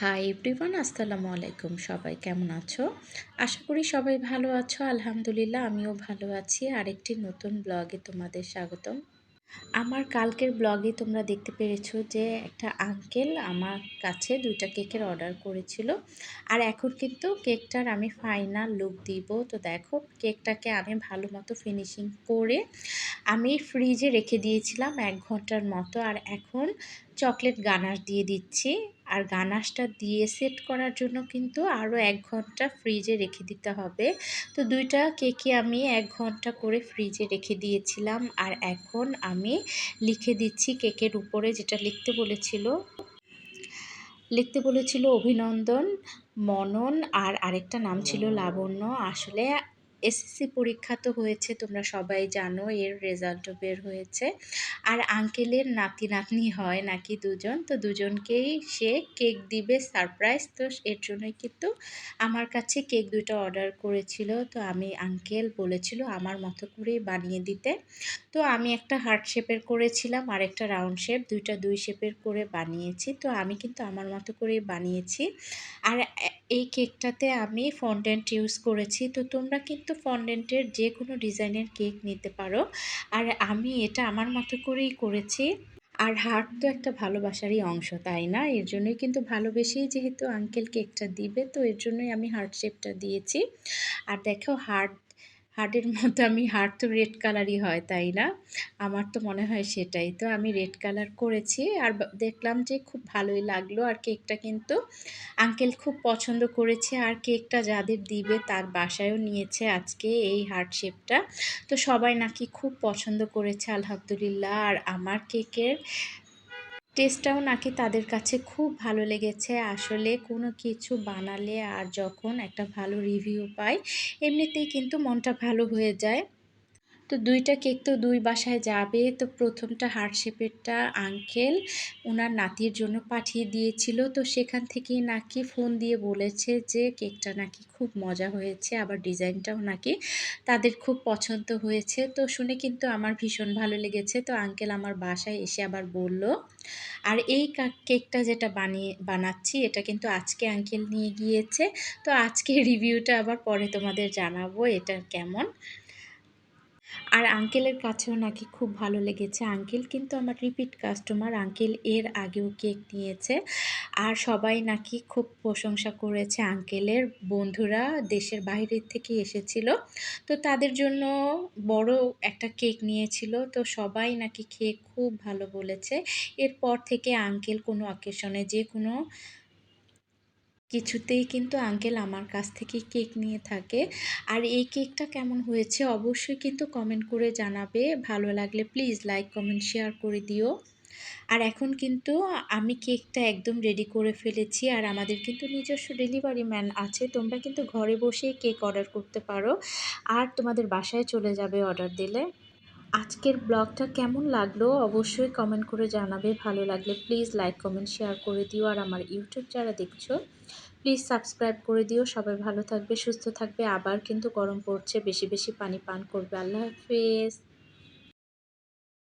Hi everyone আসসালামু আলাইকুম। সবাই কেমন আছো? আশা করি সবাই ভালো আছো। আলহামদুলিল্লাহ, আমিও ভালো আছি। আরেকটি নতুন ব্লগে তোমাদের স্বাগতম। আমার কালকের ব্লগে তোমরা দেখতে পেরেছ যে একটা আঙ্কেল আমার কাছে দুইটা কেকের অর্ডার করেছিল। আর এখন কিন্তু কেকটার আমি ফাইনাল লুক দিব। তো দেখো, কেকটাকে আমি ভালো মতো ফিনিশিং করে আমি ফ্রিজে রেখে দিয়েছিলাম এক ঘণ্টার মতো। আর এখন চকলেট গানাশ দিয়ে দিচ্ছি। আর গানাশটা দিয়ে সেট করার জন্য কিন্তু আরও এক ঘণ্টা ফ্রিজে রেখে দিতে হবে। তো দুইটা কেকে আমি এক ঘণ্টা করে ফ্রিজে রেখে দিয়েছিলাম। আর এখন আমি লিখে দিচ্ছি কেকের উপরে যেটা লিখতে বলেছিল। লিখতে বলেছিল অভিনন্দন, মনন, আর আরেকটা নাম ছিল লাবণ্য। আসলে এসএসসি পরীক্ষা তো হয়েছে, তোমরা সবাই জানো, এর রেজাল্টও বের হয়েছে। আর আঙ্কেলের নাতি নাতনি হয় নাকি দুজন, তো দুজনকেই সে কেক দিবে সারপ্রাইজ তো এর জন্যই কিন্তু আমার কাছে কেক দুটো অর্ডার করেছিল। তো আমি আঙ্কেল বলেছিল আমার মতো করেই বানিয়ে দিতে। তো আমি একটা হার্ট শেপের করেছিলাম আর একটা রাউন্ড শেপ দুইটা দুই শেপের করে বানিয়েছি। তো আমি কিন্তু আমার মতো করেই বানিয়েছি। আর এই কেকটাতে আমি ফন্ডেন্ট ইউজ করেছি। তো তোমরা কিন্তু ফন্ডেন্টের যে কোনো ডিজাইনের কেক নিতে পারো। আর আমি এটা আমার মতো করেই করেছি। আর হার্ট তো একটা ভালোবাসারই অংশ, তাই না? এর জন্যই কিন্তু ভালোবেসেই যেহেতু আঙ্কেল কেকটা দিবে, তো এর জন্যই আমি হার্ট শেপটা দিয়েছি। আর দেখো হার্ট হার্টের মতো আমি হার্ট তো রেড কালারই হয়, তাই না? আমার তো মনে হয় সেটাই। তো আমি রেড কালার করেছি আর দেখলাম যে খুব ভালোই লাগল আর কেকটা কিন্তু আঙ্কেল খুব পছন্দ করেছে আর কেকটা যাদের দিবে তার বাসায়ও নিয়েছে আজকে এই হার্ট শেপটা। তো সবাই নাকি খুব পছন্দ করেছে, আলহামদুলিল্লাহ। আর আমার কেকের টেস্টটাও নাকি তাদের কাছে খুব ভালো লেগেছে। আসলে কোনো কিছু বানালে আর যখন একটা ভালো রিভিউ পাই, এমনিতেই কিন্তু মনটা ভালো হয়ে যায়। তো দুইটা কেক তো দুই বাসায় যাবে। তো প্রথমটা হার্ট শেপেরটা আঙ্কেল ওনার নাতির জন্য পাঠিয়ে দিয়েছিল। তো সেখান থেকেই নাকি ফোন দিয়ে বলেছে যে কেকটা নাকি খুব মজা হয়েছে, আবার ডিজাইনটাও নাকি তাদের খুব পছন্দ হয়েছে। তো শুনে কিন্তু আমার ভীষণ ভালো লেগেছে। তো আঙ্কেল আমার বাসায় এসে আবার বলল, আর এই কেকটা যেটা বানিয়ে, বানাচ্ছি, এটা কিন্তু আজকে আঙ্কেল নিয়ে গিয়েছে। তো আজকে রিভিউটা আবার পরে তোমাদের জানাব, এটা কেমন? আর আঙ্কেলের কাছেও নাকি খুব ভালো লেগেছে। আঙ্কেল কিন্তু আমার রিপিট কাস্টমার আঙ্কেল এর আগেও কেক নিয়েছে। আর সবাই নাকি খুব প্রশংসা করেছে আঙ্কেলের। বন্ধুরা দেশের বাইরের থেকে এসেছিল। তো তাদের জন্য বড় একটা কেক নিয়েছিল। তো সবাই নাকি খেয়ে খুব ভালো বলেছে। এরপর থেকে আঙ্কেল কোনো অকেশনে যে কোনো কিছুতেই কিন্তু আঙ্কেল আমার কাছ থেকে কেক নিয়ে থাকে। আর এই কেকটা কেমন হয়েছে অবশ্যই কিন্তু কমেন্ট করে জানাবে। ভালো লাগলে প্লিজ লাইক কমেন্ট শেয়ার করে দিও। আর এখন কিন্তু আমি কেকটা একদম রেডি করে ফেলেছি। আর আমাদের কিন্তু নিজস্ব ডেলিভারি ম্যান আছে। তোমরা কিন্তু ঘরে বসেই কেক অর্ডার করতে পারো। আর তোমাদের বাসায় চলে যাবে অর্ডার দিলে। আজকের ব্লগটা কেমন লাগল অবশ্যই কমেন্ট করে জানাবে। ভালো লাগলে প্লিজ লাইক কমেন্ট শেয়ার করে দিও। আর আমার ইউটিউব যারা দেখছ প্লিজ সাবস্ক্রাইব করে দিও। সবাই ভালো থাকবে, সুস্থ থাকবে। আবার কিন্তু গরম পড়ছে, বেশি বেশি পানি পান করবে। আল্লাহ হাফিজ।